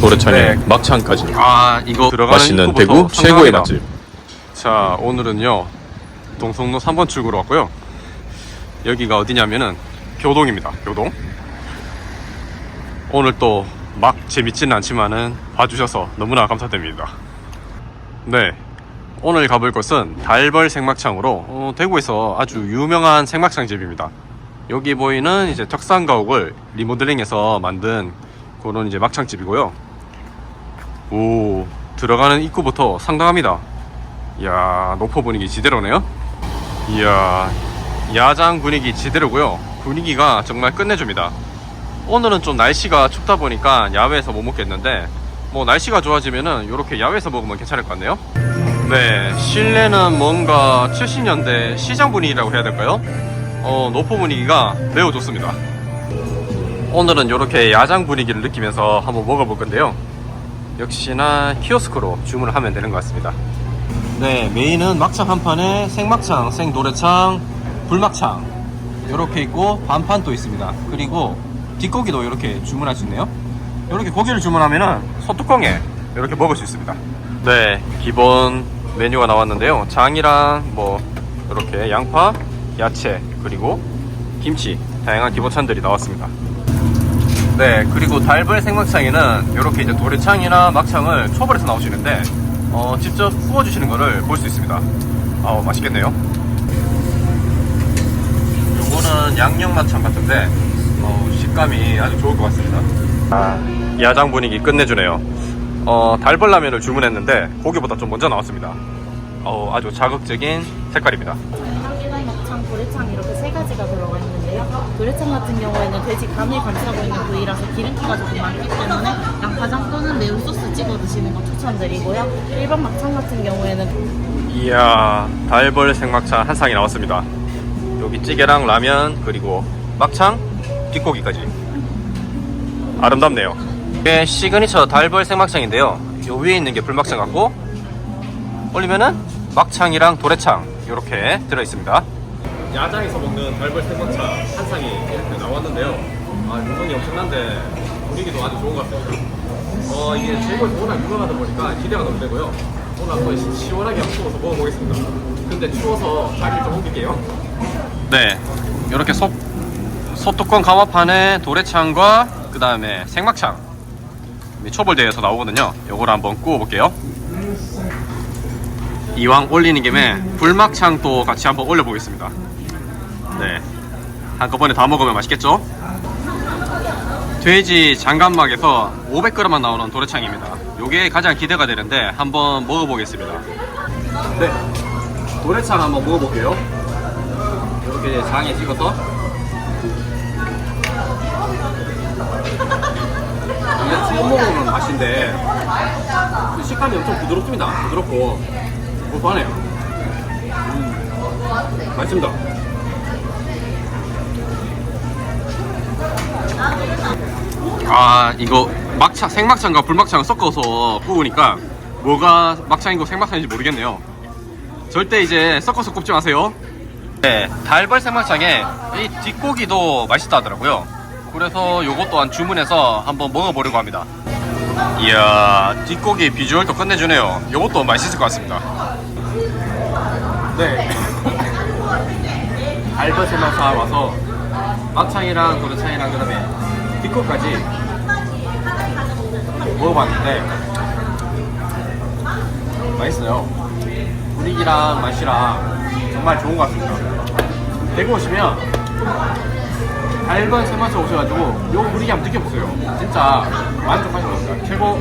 도래창에 네. 막창까지. 아 이거 들어가는 맛있는 입구부터 대구 최고의 상당합니다. 맛집. 자 오늘은요 동성로 3번 출구로 왔고요. 여기가 어디냐면은 교동입니다 교동. 오늘 또 막 재밌지는 않지만은 봐주셔서 너무나 감사드립니다. 네 오늘 가볼 곳은 달벌 생막창으로 어, 대구에서 아주 유명한 생막창 집입니다. 여기 보이는 이제 덕산가옥을 리모델링해서 만든 그런 이제 막창집이고요 오 들어가는 입구부터 상당합니다. 이야 노포 분위기 지대로네요. 이야 야장 분위기 지대로고요. 분위기가 정말 끝내줍니다. 오늘은 좀 날씨가 춥다 보니까 야외에서 못 먹겠는데 뭐 날씨가 좋아지면은 이렇게 야외에서 먹으면 괜찮을 것 같네요. 네 실내는 뭔가 70년대 시장 분위기라고 해야 될까요? 어 노포 분위기가 매우 좋습니다. 오늘은 이렇게 야장 분위기를 느끼면서 한번 먹어볼 건데요 역시나 키오스크로 주문을 하면 되는 것 같습니다 네, 메인은 막창 한 판에 생막창, 생노래창, 불막창 이렇게 있고 반판 또 있습니다. 그리고 뒷고기도 이렇게 주문할 수 있네요. 이렇게 고기를 주문하면은 소뚜껑에 이렇게 먹을 수 있습니다. 네, 기본 메뉴가 나왔는데요. 장이랑 뭐 이렇게 양파, 야채 그리고 김치 다양한 기본찬들이 나왔습니다. 네, 그리고 달벌 생막창에는 이렇게 이제 도래창이나 막창을 초벌해서 나오시는데 어, 직접 구워주시는 거를 볼 수 있습니다. 아우 맛있겠네요. 요거는 양념 막창 같은데 어, 식감이 아주 좋을 것 같습니다. 아, 야장 분위기 끝내주네요. 어, 달벌 라면을 주문했는데 고기보다 좀 먼저 나왔습니다. 어, 아주 자극적인 색깔입니다. 막창, 도래창 이렇게 세 가지가 들어가 있는데요. 도래창 같은 경우에는 돼지 간을 감싸고 있는 부위라서 기름기가 조금 많기 때문에 양파장 또는 매운 소스 찍어 드시는 거 추천드리고요. 일반 막창 같은 경우에는 이야 달벌 생막창 한 상이 나왔습니다. 여기 찌개랑 라면 그리고 막창 뒷고기까지. 아름답네요. 이게 시그니처 달벌 생막창인데요. 요 위에 있는 게 불막창 같고 올리면은 막창이랑 도래창 이렇게 들어 있습니다 야장에서 먹는 달벌 생막창 한 상이 이렇게 나왔는데요. 아 구성이 엄청난데 분위기도 아주 좋은 것 같습니다. 어 이게 제목이 워낙 유명하다 보니까 기대가 너무 되고요. 오늘 한번 시- 시원하게 한번 구워서 먹어보겠습니다. 근데 추워서 자리를 좀 옮길게요. 네 이렇게 소, 소뚜껑 가마판에 도래창과 그 다음에 생막창 초벌대에서 나오거든요. 요거를 한번 구워볼게요. 이왕 올리는 김에 불막창도 같이 한번 올려보겠습니다 네 한꺼번에 다 먹으면 맛있겠죠? 돼지 장갑막에서 500g만 나오는 도래창입니다. 요게 가장 기대가 되는데 한번 먹어보겠습니다. 네, 도래창 한번 먹어볼게요. 이렇게 장에 찍어서 이게 처음 먹어보는 맛인데 그 식감이 엄청 부드럽습니다. 부드럽고 고소하네요. 음, 맛있습니다. 아 이거 막창 생막창과 불막창을 섞어서 구우니까 뭐가 막창이고 생막창인지 모르겠네요. 절대 이제 섞어서 굽지 마세요. 네 달벌 생막창에 이 뒷고기도 맛있다 하더라고요. 그래서 요것 또한 주문해서 한번 먹어보려고 합니다. 이야 뒷고기 비주얼도 끝내주네요. 요것도 맛있을 것 같습니다. 네. 달벌 생막창 와서 막창이랑 도르창이랑 그다음에 뒷코까지 먹어봤는데 맛있어요. 분위기랑 맛이랑 정말 좋은 것 같습니다. 대구 오시면 달번 세마차 오셔가지고 요 분위기 한번 느껴보세요. 진짜 만족하실 겁니다. 최고.